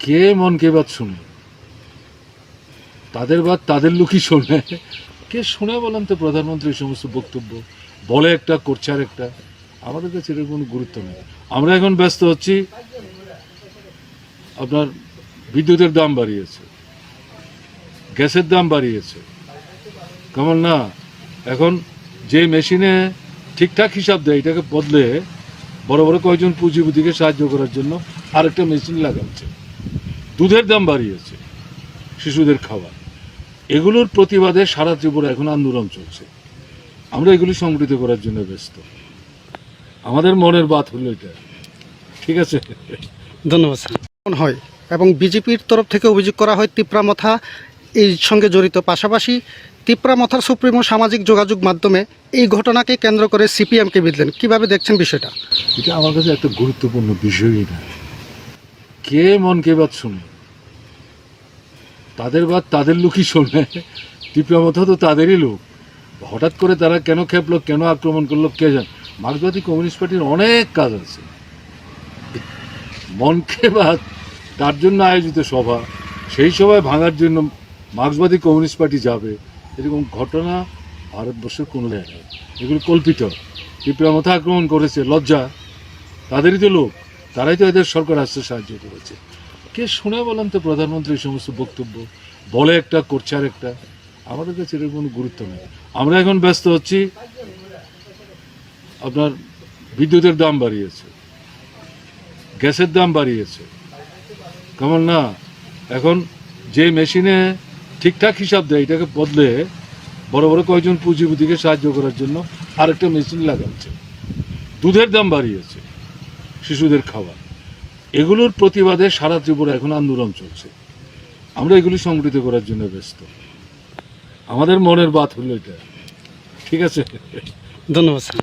কে মনকে বাদ শুনে? তাদের বাদ তাদের লোকই শোনে। কে শুনে বলেন তো প্রধানমন্ত্রী সমস্ত বক্তব্য? বলে একটা, করছে আর একটা আমাদের কাছে এর কোনো গুরুত্ব নেই। আমরা এখন ব্যস্ত হচ্ছি। আপনার বিদ্যুতের দাম বাড়িয়েছে। গ্যাসের দাম বাড়িয়েছে। কেমন না, এখন যে মেশিনে ঠিকঠাক হিসাব দেয়, এটাকে বদলে বড় বড় কয়েকজন পুঁজিপতিকে সাহায্য করার জন্য আরেকটা মেশিন লাগাচ্ছে। দুধের দাম বাড়িয়েছে শিশুদের খাবার এগুলোর প্রতিবাদে সারা ত্রিপুরা এখন আন্দোলন চলছে। আমরা এগুলি সংগঠিত করার জন্য ব্যস্ত। আমাদের মনের বাত হলো এটা। ঠিক আছে? ধন্যবাদ স্যার। হয় এবং বিজেপির তরফ থেকে অভিযোগ করা হয় তিপ্রামথা এই সঙ্গে জড়িত। পাশাপাশি তিপ্রামথার সুপ্রিমো সামাজিক যোগাযোগ মাধ্যমে এই ঘটনাকে কেন্দ্র করে সিপিএমকে বিধলেন। কীভাবে দেখছেন বিষয়টা? এটা আমার কাছে একটা গুরুত্বপূর্ণ বিষয়ই না। কে মনকে বাদ শুনে? তাদের বাদ তাদের লোকই শোনে। তীব্রমথা তো তাদেরই লোক। হঠাৎ করে তারা কেন খেপলো, কেন আক্রমণ করল, কে জান? মার্ক্সবাদী কমিউনিস্ট পার্টির অনেক কাজ আছে। মনকে বাদ তার জন্য আয়োজিত সভা, সেই সভায় ভাঙার জন্য মার্ক্সবাদী কমিউনিস্ট পার্টি যাবে, এরকম ঘটনা ভারতবর্ষের কোনো জায়গায় এগুলো কল্পিত। তীব্রমথা আক্রমণ করেছে, লজ্জা। তাদেরই তো লোক। তারাই তো এদের সরকার আসতে সাহায্য করেছে। কে শুনে বলেন তো প্রধানমন্ত্রী এই সমস্ত বক্তব্য? বলে একটা, করছে আর একটা আমাদের কাছে এর কোনো গুরুত্ব নেই। আমরা এখন ব্যস্ত হচ্ছি। আপনার বিদ্যুতের দাম বাড়িয়েছে। গ্যাসের দাম বাড়িয়েছে। কেমন না? এখন যে মেশিনে ঠিকঠাক হিসাব দেয়, এটাকে বদলে বড় বড় কয়েকজন পুঁজিপতিকে সাহায্য করার জন্য আরেকটা মেশিন লাগাচ্ছে। দুধের দাম বাড়িয়েছে। শিশুদের খাবার এগুলোর প্রতিবাদে সারা ত্রিপুরা এখন আন্দোলন চলছে। আমরা এগুলি সংগঠিত করার জন্য ব্যস্ত। আমাদের মনের বাত হলো এটা। ঠিক আছে? ধন্যবাদ